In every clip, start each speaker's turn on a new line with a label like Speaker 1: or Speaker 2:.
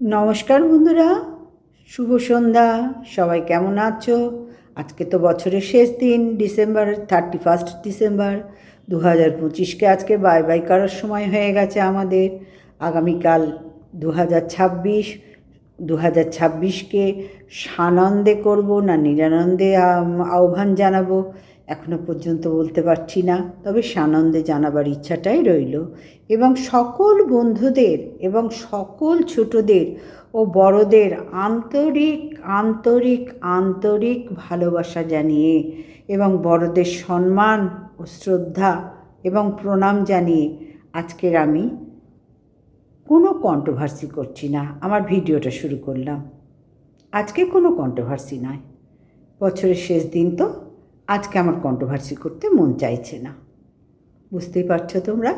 Speaker 1: নমস্কার বন্ধুরা, শুভ সন্ধ্যা, সবাই কেমন আছো? আজকে তো বছরের শেষ দিন, ডিসেম্বর থার্টি ফার্স্ট ডিসেম্বর দু হাজার পঁচিশকে আজকে বাই বাই করার সময় হয়ে গেছে আমাদের। আগামীকাল দু হাজার ছাব্বিশ দু হাজার ছাব্বিশকে সানন্দে করব না নিরানন্দে আহ্বান জানাব। এখনও পর্যন্ত বলতে পারছি না, তবে সানন্দে জানাবার ইচ্ছাটাই রইল। এবং সকল বন্ধুদের এবং সকল ছোটদের ও বড়দের আন্তরিক আন্তরিক আন্তরিক ভালোবাসা জানিয়ে এবং বড়দের সম্মান ও শ্রদ্ধা এবং প্রণাম জানিয়ে আজকের আমি কোনো কন্ট্রোভার্সি করছি না, আমার ভিডিওটা শুরু করলাম। আজকে কোনো কন্ট্রোভার্সি নয়। বছরের শেষ দিন তো। আজকে আমার কন্ট্রোভার্সি করতে মন চাইছে না। বুঝতেই পারছ তোমরা?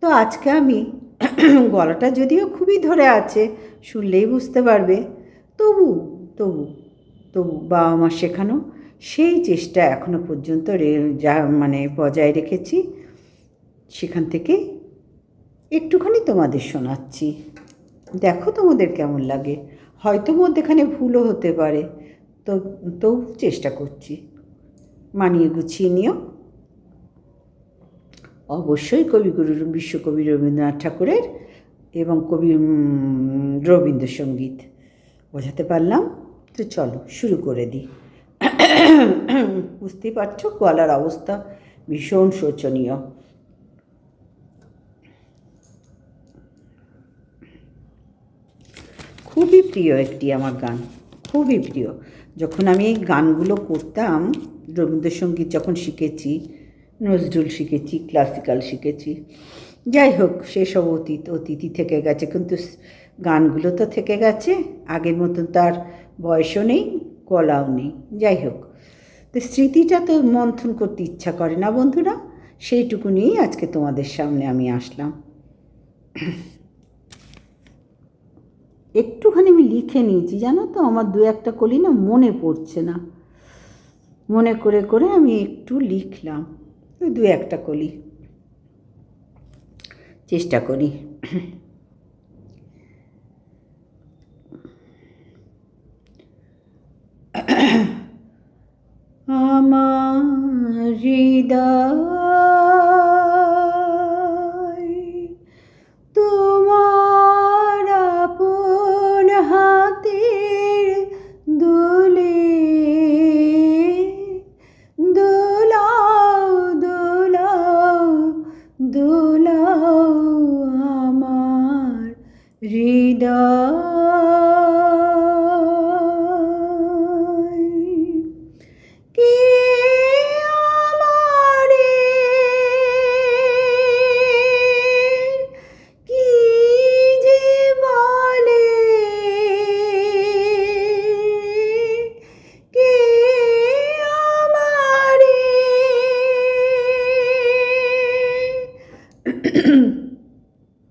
Speaker 1: তো আজকে আমি গলাটা যদিও খুবই ধরে আছে, শুনলেই বুঝতে পারবে। তবু তবু তবু বাবা মা শেখানো সেই চেষ্টা এখনও পর্যন্ত যা মানে বজায় রেখেছি, সেখান থেকে একটুখানি তোমাদের শোনাচ্ছি। দেখো তোমাদের কেমন লাগে। হয়তো মধ্যেখানে ভুলও হতে পারে। তো, তবু চেষ্টা করছি। মানিয়ে গুছিয়ে নিও। অবশ্যই কবিগুরু বিশ্বকবি রবীন্দ্রনাথ ঠাকুরের এবং কবি রবীন্দ্রসঙ্গীত বোঝাতে পারলাম। তো চলো, শুরু করে দিই। বুঝতেই পারছ, গলার অবস্থা ভীষণ শোচনীয়। খুবই প্রিয় একটি আমার গান, খুবই প্রিয়। যখন আমি এই গানগুলো করতাম রবীন্দ্রসঙ্গীত যখন শিখেছি, নজরুল শিখেছি ক্লাসিক্যাল শিখেছি, যাই হোক, সেসব অতীত অতীতই থেকে গেছে, কিন্তু গানগুলো তো থেকে গেছে, আগের মতন তার বয়সও নেই, গলাও নেই, যাই হোক। তো স্মৃতিটা তো মন্থন করতে ইচ্ছা করে না বন্ধুরা, সেইটুকু নিয়েই আজকে তোমাদের সামনে আমি আসলাম। একটুখানি আমি লিখে নিয়েছি, জানো তো? আমার দু একটা কলি না মনে পড়ছে না। মনে করে করে আমি একটু লিখলাম দু একটা কলি। চেষ্টা করি। আমার হৃদয়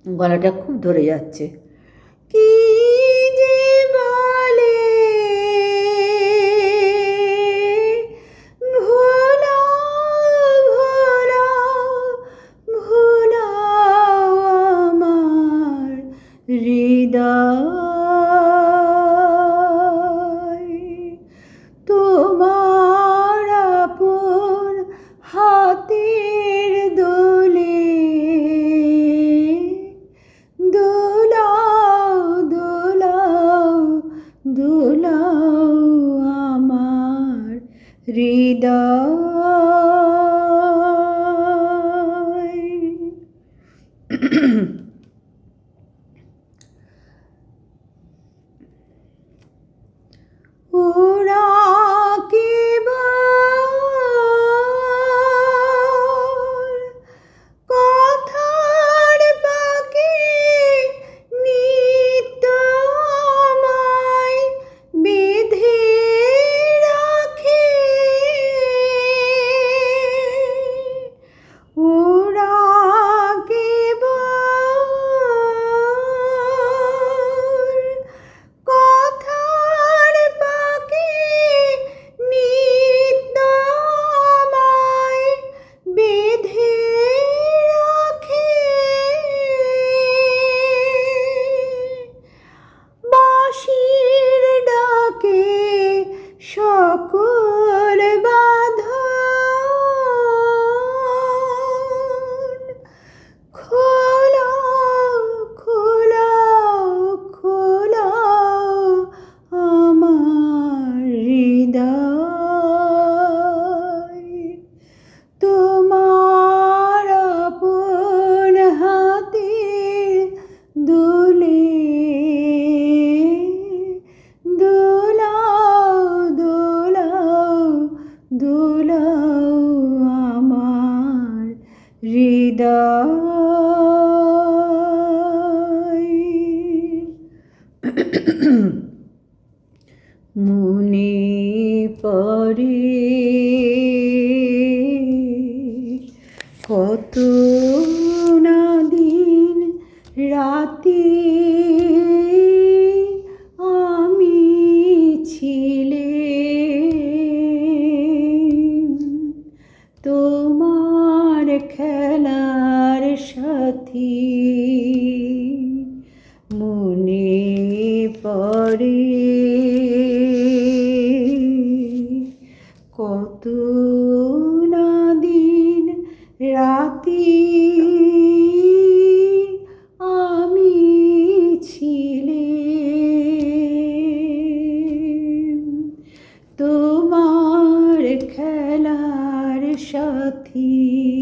Speaker 1: গলাটা খুব ধরে যাচ্ছে। Ooh. মুনি পরে কত না দিন রাতে সাথী।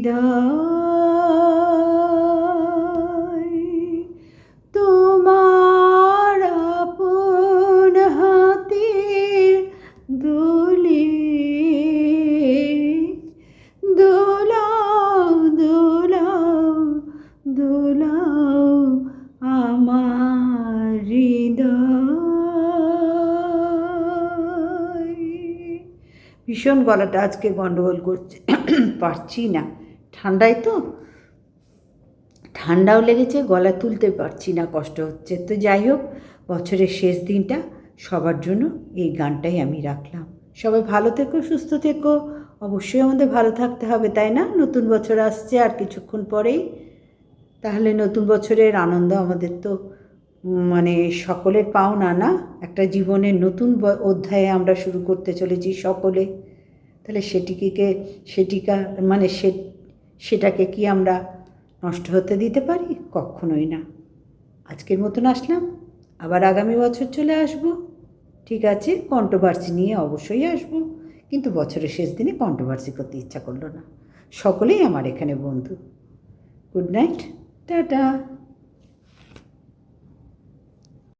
Speaker 1: হৃদয় তোমার আপন হাতের দোলে, দোলাও দোলাও দোলাও আমার হৃদয়। ভীষণ গলাটা আজকে গন্ডগোল করছে। পারছি না। ঠান্ডায় তো। ঠান্ডাও লেগেছে, গলা তুলতে পারছি না, কষ্ট হচ্ছে। তো যাই হোক, বছরের শেষ দিনটা সবার জন্য এই গানটাই আমি রাখলাম। সবাই ভালো থেকো, সুস্থ থেকো। অবশ্যই আমাদের ভালো থাকতে হবে, তাই না? নতুন বছর আসছে, আর কিছুক্ষণ পরেই। তাহলে নতুন বছরের আনন্দ আমাদের তো মানে সকলের পাওনা না? একটা জীবনের নতুন অধ্যায়ে আমরা শুরু করতে চলেছি সকলে। তাহলে সেটিকে সেটিকা মানে সে সেটাকে কি আমরা নষ্ট হতে দিতে পারি? কখনোই না। আজকের মতন আসলাম। আবার আগামী বছর চলে আসব। ঠিক আছে কন্ট্রোভার্সি নিয়ে অবশ্যই আসব। কিন্তু বছরের শেষ দিনে কন্ট্রোভার্সি করতে ইচ্ছা করল না। সকলেই আমার এখানে বন্ধু। Good night tata.